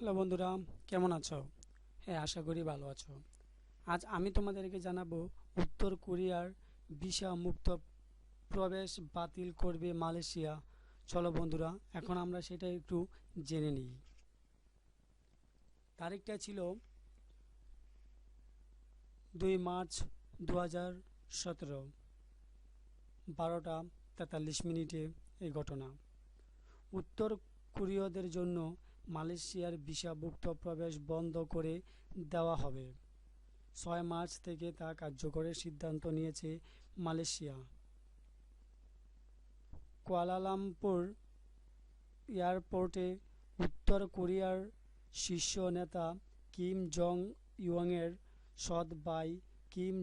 Hello বন্ধুরা, কেমন আছো? হ্যাঁ আশা করি ভালো আছো। আজ আমি তোমাদেরকে জানাব, উত্তর কোরিয়ার ভিসা মুক্ত প্রবেশ বাতিল করবে মালয়েশিয়া। চলো বন্ধুরা, এখন আমরা সেটা একটু জেনে নিই। তারিখটা ছিল দুই মার্চ দু হাজার সতেরো, বারোটা তেতাল্লিশ মিনিটে এই ঘটনা। উত্তর কোরীয়দের জন্য মালয়েশিয়ার ভিসাভুক্ত প্রবেশ বন্ধ করে দেওয়া হবে। ছয় মার্চ থেকে তা কার্যকরের সিদ্ধান্ত নিয়েছে মালয়েশিয়া। কুয়ালালামপুর এয়ারপোর্টে উত্তর কোরিয়ার শীর্ষ নেতা কিম জং ইয়ংয়ের সৎ ভাই কিম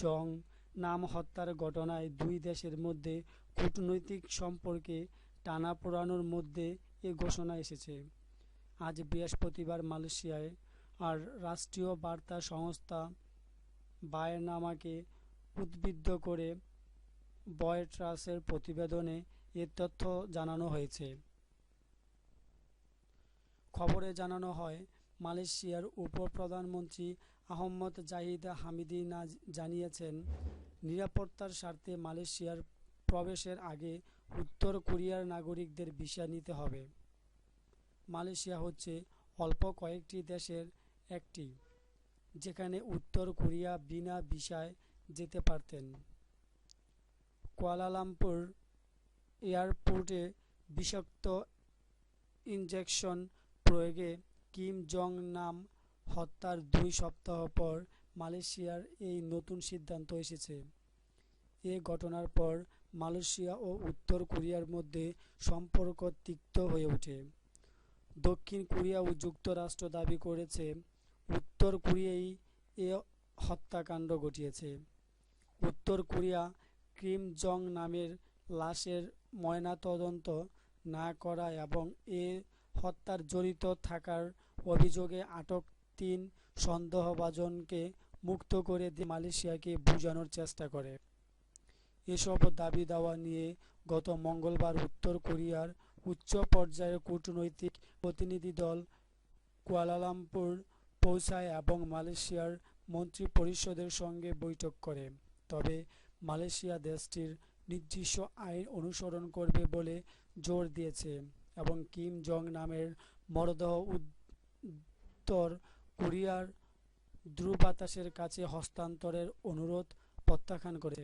জং নাম হত্যার ঘটনায় দুই দেশের মধ্যে কূটনৈতিক সম্পর্কে টানা পোড়ানোর মধ্যে এ ঘোষণা এসেছে। আজ বৃহস্পতিবার মালয়েশিয়ায় আর রাষ্ট্রীয় বার্তা সংস্থা বায়নামাকে উদ্বুদ্ধ করে বয়ট্রাসের প্রতিবেদনে এ তথ্য জানানো হয়েছে। খবরে জানানো হয়, মালয়েশিয়ার উপপ্রধানমন্ত্রী আহম্মদ জাহিদ হামিদি না জানিয়েছেন, নিরাপত্তার স্বার্থে মালয়েশিয়ার প্রবেশের আগে উত্তর কোরিয়ার নাগরিকদের ভিসা নিতে হবে। মালয়েশিয়া হচ্ছে অল্প কয়েকটি দেশের একটি, যেখানে উত্তর কোরিয়া বিনা ভিসায় যেতে পারতেন। কুয়ালালামপুর এয়ারপোর্টে বিষাক্ত ইনজেকশন প্রয়োগে কিম জং নাম হত্যার দুই সপ্তাহ পর মালয়েশিয়ার এই নতুন সিদ্ধান্ত এসেছে। এ ঘটনার পর মালয়েশিয়া ও উত্তর কোরিয়ার মধ্যে সম্পর্ক তিক্ত হয়ে ওঠে। দক্ষিণ কোরিয়া ও যুক্তরাষ্ট্র দাবি করেছে, উত্তর কোরিয়াই এ হত্যাকাণ্ড ঘটিয়েছে। উত্তর কোরিয়া ক্রিম জং, নামের লাশের ময়নাতদন্ত না করা এবং এ হত্যার জড়িত থাকার অভিযোগে আটক তিন সন্দেহভাজনকে মুক্ত করে দিয়ে মালয়েশিয়াকে বোঝানোর চেষ্টা করে। এসব দাবি দাওয়া নিয়ে গত মঙ্গলবার উত্তর কোরিয়ার উচ্চ পর্যায়ের কূটনৈতিক প্রতিনিধি দল কুয়ালালামপুর পৌঁছায় এবং মালয়েশিয়ার মন্ত্রী পরিষদের সঙ্গে বৈঠক করে। তবে মালয়েশিয়া দেশটির নির্দিষ্ট আইন অনুসরণ করবে বলে জোর দিয়েছে এবং কিম জং নামের মরদেহ উত্তর কোরিয়ার দ্রুবাতাসের কাছে হস্তান্তরের অনুরোধ প্রত্যাখ্যান করে